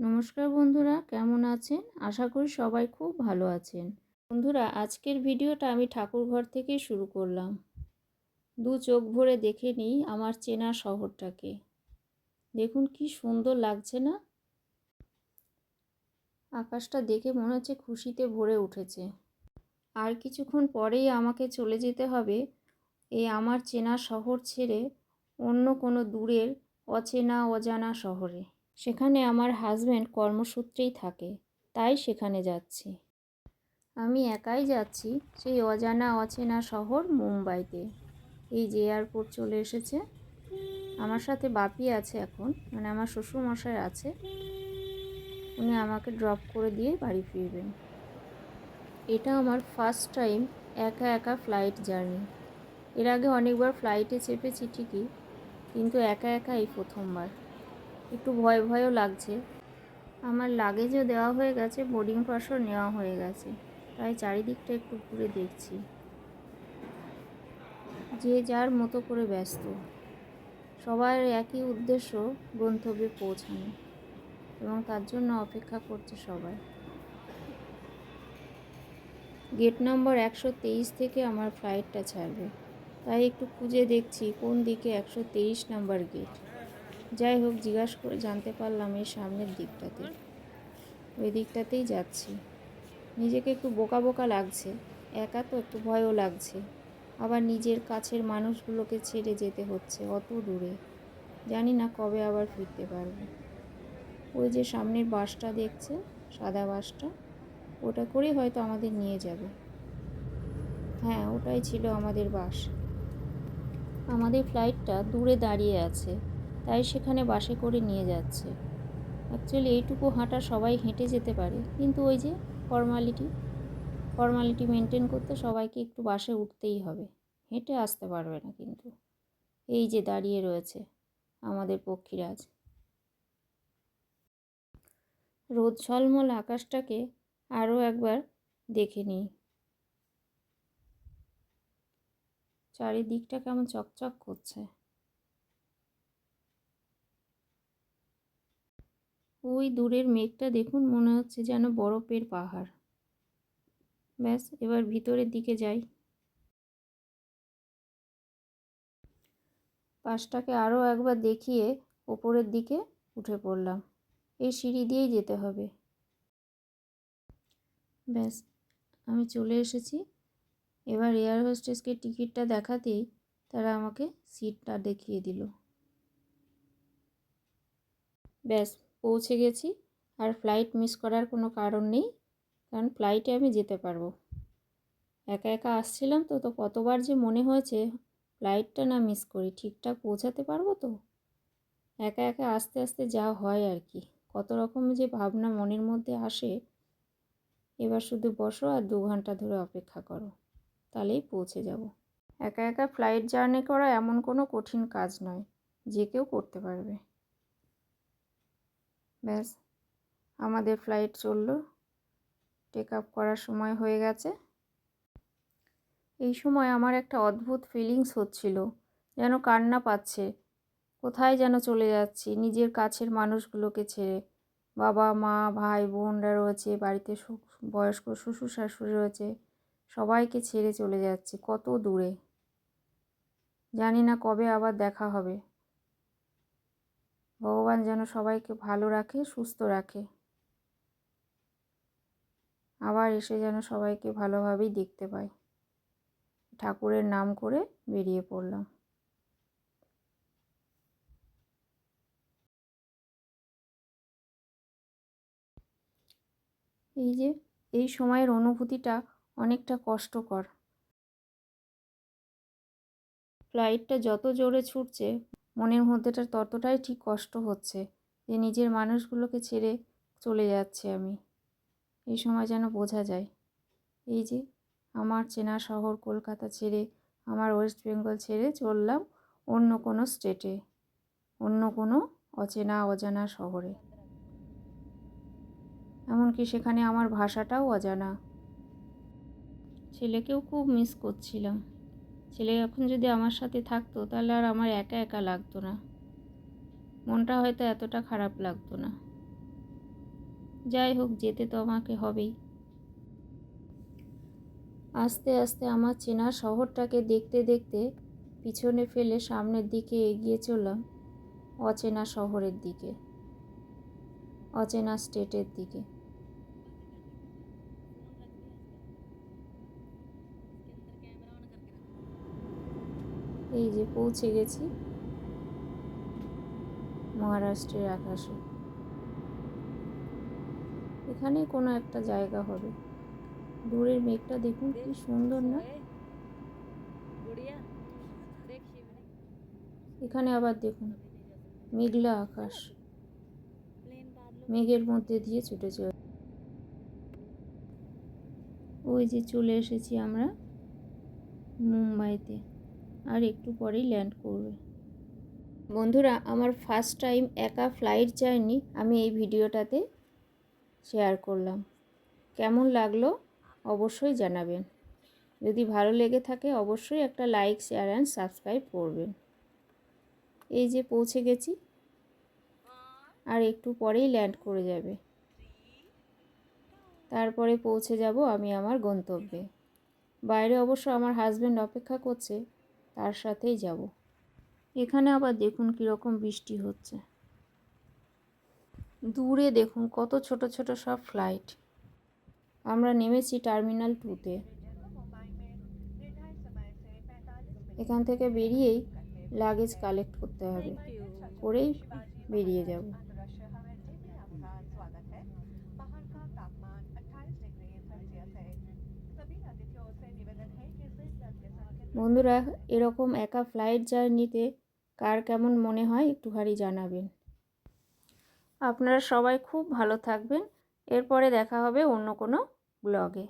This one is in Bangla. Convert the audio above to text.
নমস্কার বন্ধুরা, কেমন আছেন? আশা করি সবাই খুব ভালো আছেন। বন্ধুরা, আজকের ভিডিওটা আমি ঠাকুরঘর থেকে শুরু করলাম। দু চোখ ভরে দেখে নিই আমার চেনা শহরটাকে। দেখুন কি সুন্দর লাগছে না? আকাশটা দেখে মনে হচ্ছে খুশিতে ভরে উঠেছে। আর কিছুক্ষণ পরেই আমাকে চলে যেতে হবে এই আমার চেনা শহর ছেড়ে অন্য কোনো দূরের অচেনা অজানা শহরে। সেখানে আমার হাজব্যান্ড কর্মসূত্রেই থাকে, তাই সেখানে যাচ্ছি। আমি একাই যাচ্ছি সেই অজানা অচেনা শহর মুম্বাইতে। এই যে এয়ারপোর্ট চলে এসেছে। আমার সাথে বাপি আছে এখন মানে আমার শ্বশুরমশাই আছে। উনি আমাকে ড্রপ করে দিয়ে বাড়ি ফিরবেন। এটা আমার ফার্স্ট টাইম একা একা ফ্লাইট জার্নি এর আগে অনেকবার ফ্লাইটে চেপেছি ঠিকই, কিন্তু একা একা এই প্রথমবার। একটু ভয় ভয়ও লাগছে। আমার লাগেজও দেওয়া হয়ে গেছে বোর্ডিং পাসও নেওয়া হয়ে গেছে। তাই চারিদিকটা একটু ঘুরে দেখছি। যে যার মতো করে ব্যস্ত। সবার একই উদ্দেশ্য, গন্তব্যে পৌঁছানো। এবং তার জন্য অপেক্ষা করছে সবাই। গেট নম্বর একশো তেইশ থেকে আমার ফ্লাইটটা ছাড়বে। তাই একটু খুঁজে দেখছি কোন দিকে একশো তেইশ নাম্বার গেট যাই হোক, জিজ্ঞাসা করে জানতে পারলাম এই সামনের দিকটাতে। ওই দিকটাতেই যাচ্ছি। নিজেকে একটু বোকা বোকা লাগছে। একা তো একটু ভয়ও লাগছে। আবার নিজের কাছের মানুষগুলোকে ছেড়ে যেতে হচ্ছে অত দূরে। জানি না কবে আবার ফিরতে পারব। ওই যে সামনের বাসটা দেখছে, সাদা বাসটা, ওটা করেই হয়তো আমাদের নিয়ে যাবে। হ্যাঁ ওটাই ছিল আমাদের বাস। আমাদের ফ্লাইটটা দূরে দাঁড়িয়ে আছে। তাই সেখানে বাসে করে নিয়ে যাচ্ছে। অ্যাকচুয়ালি এইটুকু হাঁটা সবাই হেঁটে যেতে পারে। কিন্তু ওই যে ফর্মালিটি ফর্মালিটি মেনটেন করতে সবাইকে একটু বাসে উঠতেই হবে। হেঁটে আসতে পারবে না কিন্তু। এই যে দাঁড়িয়ে রয়েছে আমাদের পক্ষীরাজ। রোদ ঝলমল আকাশটাকে আরও একবার দেখে নিই। চারিদিকটা কেমন চকচক করছে। ওই দূরের মেঘটা দেখুন, মনে হচ্ছে যেন বরফের পাহাড়। ব্যাস, এবার ভিতরের দিকে যাই। পাশটাকে আরও একবার দেখিয়ে ওপরের দিকে উঠে পড়লাম। এই সিঁড়ি দিয়েই যেতে হবে। ব্যাস, আমি চলে এসেছি। এবার এয়ার হোস্টেসকে টিকিটটা দেখাতেই তারা আমাকে সিটটা দেখিয়ে দিল। ব্যাস পৌঁছে গেছি। আর ফ্লাইট মিস করার কোনো কারণ নেই, কারণ ফ্লাইটে আমি যেতে পারব। একা একা আসছিলাম তো তো কতবার যে মনে হয়েছে ফ্লাইটটা না মিস করি, ঠিকঠাক পৌঁছাতে পারব তো? একা একা আস্তে আস্তে যা হয় আর কি। কত রকম যে ভাবনা মনের মধ্যে আসে, এবার শুধু বসো আর দু ঘণ্টা ধরে অপেক্ষা করো, তাহলেই পৌঁছে যাব। একা একা ফ্লাইট জার্নি করা এমন কোনো কঠিন কাজ নয়, যে কেউ করতে পারবে। ব্যাস, আমাদের ফ্লাইট চলল। টেক আপ করার সময় হয়ে গেছে। এই সময় আমার একটা অদ্ভুত ফিলিংস হচ্ছিল, যেন কান্না পাচ্ছে। কোথায় যেন চলে যাচ্ছি, নিজের কাছের মানুষগুলোকে ছেড়ে। বাবা, মা, ভাই, বোনরা রয়েছে, বাড়িতে বয়স্ক শ্বশুর শাশুড়ি রয়েছে, সবাইকে ছেড়ে চলে যাচ্ছি, কত দূরে। জানি না কবে আবার দেখা হবে। ভগবান যেন সবাইকে ভালো রাখে, সুস্থ রাখে। আবার এসে যেন সবাইকে ভালোভাবেই দেখতে পাই ঠাকুরের নাম করে বেরিয়ে পড়লাম। এই যে, এই সময়ের অনুভূতিটা অনেকটা কষ্টকর। ফ্লাইটটা যত জোরে ছুটছে মনের মধ্যেটা ততটাই ঠিক কষ্ট হচ্ছে যে নিজের মানুষগুলোকে ছেড়ে চলে যাচ্ছে আমি। এই সময় যেন বোঝা যায়। এই যে আমার চেনা শহর কলকাতা ছেড়ে আমার ওয়েস্ট বেঙ্গল ছেড়ে চললাম অন্য কোনো স্টেটে, অন্য কোনো অচেনা অজানা শহরে। এমনকি সেখানে আমার ভাষাটাও অজানা। ছেলেকেও খুব মিস করছিলাম। ছেলে এখন যদি আমার সাথে থাকতো, তাহলে আর আমার একা একা লাগতো না। মনটা হয়তো এতটা খারাপ লাগতো না। যাই হোক, যেতে তো আমাকে হবেই। আস্তে আস্তে আমার চেনা শহরটাকে দেখতে দেখতে পিছনে ফেলে সামনের দিকে এগিয়ে চললাম, অচেনা শহরের দিকে, অচেনা স্টেটের দিকে। এই যে পৌঁছে গেছি। মহারাষ্ট্রের আকাশে। এখানে কোনো একটা জায়গা হবে। দূরের মেঘটা দেখুন কি সুন্দর না। এখানে। আবার দেখুন মেঘলা আকাশ। মেঘের মধ্যে দিয়ে ছুটে চলে ওই যে চলে এসেছি আমরা মুম্বাইতে। আর একটু পরেই ল্যান্ড করবে। বন্ধুরা, আমার ফার্স্ট টাইম একা ফ্লাইট জার্নি আমি এই ভিডিওটাতে শেয়ার করলাম। কেমন লাগল অবশ্যই জানাবেন। যদি ভালো লেগে থাকে অবশ্যই একটা লাইক শেয়ার অ্যান্ড সাবস্ক্রাইব করবেন। এই যে পৌঁছে গেছি। আর একটু পরেই ল্যান্ড করে যাবে। তারপরে পৌঁছে যাব আমি আমার গন্তব্যে। বাইরে অবশ্য আমার হাজব্যান্ড অপেক্ষা করছে। তার সাথেই যাব। এখানে আবার দেখুন কীরকম বৃষ্টি হচ্ছে। দূরে দেখুন কত ছোট ছোট সব ফ্লাইট। আমরা নেমেছি টার্মিনাল টুতে। এখান থেকে বেরিয়েই লাগেজ কালেক্ট করতে হবে। করেই বেরিয়ে যাব। বন্ধুরা, এরকম একা ফ্লাইট জার্নিতে কার কেমন মনে হয় একটুখানি জানাবেন। আপনারা সবাই খুব ভালো থাকবেন। এরপরে দেখা হবে অন্য কোনো ব্লগে